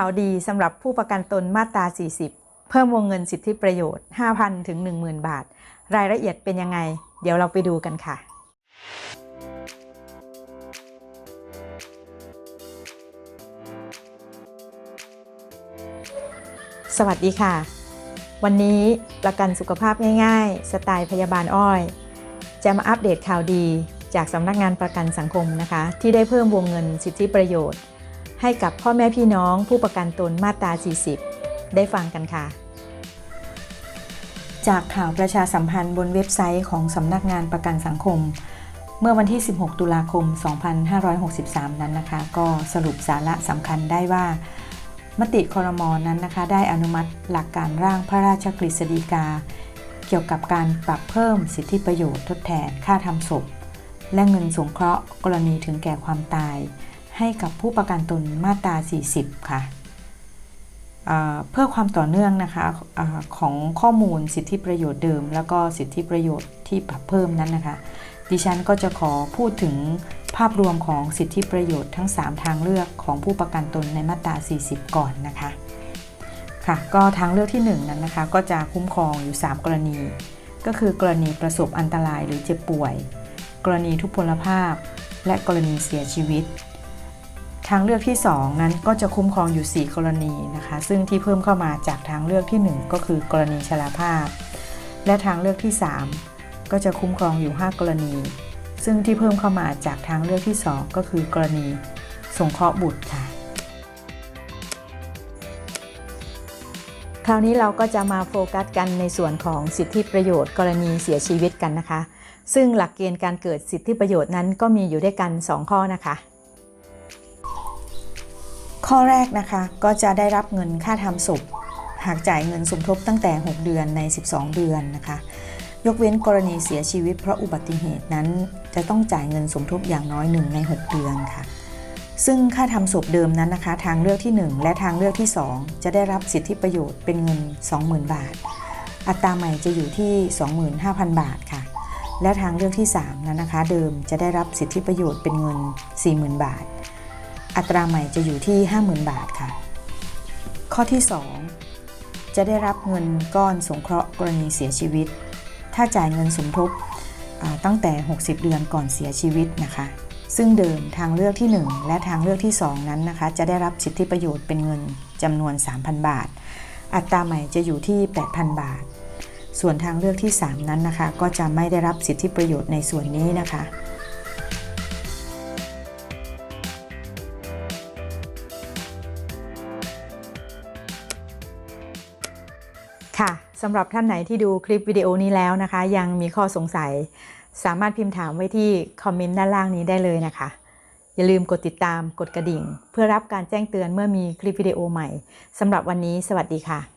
ข่าวดีสำหรับผู้ประกันตนมาตรา 40 เพิ่มวงเงินสิทธิประโยชน์ 5,000 ถึง 10,000 บาท รายละเอียดเป็นยังไง เดี๋ยวเราไปดูกันค่ะ สวัสดีค่ะ วันนี้ประกันสุขภาพง่ายๆ สไตล์พยาบาลอ้อย จะมาอัปเดตข่าวดีจากสำนักงานประกันสังคมนะคะ ที่ได้เพิ่มวงเงินสิทธิประโยชน์ ให้กับพ่อแม่พี่น้องผู้ประกันตนมาตรา 40 ได้ฟังกันค่ะ จากข่าวประชาสัมพันธ์บนเว็บไซต์ของสำนักงานประกันสังคม เมื่อวันที่ 16 ตุลาคม 2563 นั้นนะคะ ก็สรุปสาระสำคัญได้ว่า มติคอรมอนนั้นนะคะ ได้อนุมัติหลักการร่างพระราชกฤษฎีกา เกี่ยวกับการปรับเพิ่มสิทธิประโยชน์ทดแทนค่าทำศพ และเงินสงเคราะห์กรณีถึงแก่ความตาย ให้กับผู้ประกันตนมาตรา 40 ค่ะเอ่อเพื่อความต่อเนื่องนะคะอของข้อมูลสิทธิประโยชน์เดิม แล้วก็สิทธิประโยชน์ที่ปรับเพิ่มนั้นนะคะ ดิฉันก็จะขอพูดถึงภาพรวมของสิทธิประโยชน์ทั้ง 3 ทางเลือกของผู้ประกันตนในมาตรา 40 ก่อนนะคะค่ะก็ทางเลือกที่ 1 นั้นนะคะ ก็จะคุ้มครองอยู่ 3 กรณี ก็คือกรณีประสบอันตรายหรือเจ็บป่วย กรณีทุพพลภาพ และกรณีเสียชีวิต ทางเลือกที่ 2 นั้นก็จะคุ้มครองอยู่ 4 กรณีนะคะ ซึ่งที่เพิ่มเข้ามาจากทางเลือกที่ 1 ก็คือกรณีชราภาพ และทางเลือกที่ 3 ก็จะคุ้มครองอยู่ 5 กรณี ซึ่งที่เพิ่มเข้ามาจากทางเลือกที่ 2 ก็คือกรณีสงเคราะห์บุตรค่ะ คราวนี้เราก็จะมาโฟกัสกันในส่วนของสิทธิประโยชน์ กรณีเสียชีวิตกันนะคะ ซึ่งหลักเกณฑ์การเกิดสิทธิประโยชน์นั้นก็มีอยู่ด้วยกัน 2 ข้อนะคะ ข้อแรกนะคะก็จะได้รับเงินค่าทำศพหากจ่ายเงินสมทบตั้งแต่ 6 เดือนใน 12 เดือนนะคะ ยกเว้นกรณีเสียชีวิตเพราะอุบัติเหตุนั้น จะต้องจ่ายเงินสมทบอย่างน้อย 1 ใน 6 เดือนค่ะ ซึ่งค่าทำศพเดิมนั้นนะคะ ทางเลือกที่ 1 และทางเลือกที่ 2 จะได้รับสิทธิประโยชน์เป็นเงิน 20,000 บาท อัตราใหม่จะอยู่ที่ 25,000 บาทค่ะ และทางเลือกที่3นั้นนะคะ เดิมจะได้รับสิทธิประโยชน์เป็นเงิน 40,000 บาท อัตราใหม่จะอยู่ที่ 50,000 บาทค่ะ ข้อที่ 2 จะได้รับเงินก้อนสงเคราะห์กรณีเสียชีวิต ถ้าจ่ายเงินสมทบตั้งแต่ 60 เดือนก่อนเสียชีวิตนะคะ ซึ่งเดิมทางเลือกที่ 1 และทางเลือกที่ 2 นั้นนะคะ จะได้รับสิทธิประโยชน์เป็นเงินจำนวน 3,000 บาท อัตราใหม่จะอยู่ที่ 8,000 บาท ส่วนทางเลือกที่ 3 นั้นนะคะ ก็จะไม่ได้รับสิทธิประโยชน์ในส่วนนี้นะคะ ค่ะสำหรับท่านไหนที่ดูคลิปวิดีโอนี้แล้วนะคะ ยังมีข้อสงสัย สามารถพิมพ์ถามไว้ที่คอมเมนต์ด้านล่างนี้ได้เลยนะคะ อย่าลืมกดติดตามกดกระดิ่ง เพื่อรับการแจ้งเตือนเมื่อมีคลิปวิดีโอใหม่สำหรับวันนี้ สวัสดีค่ะ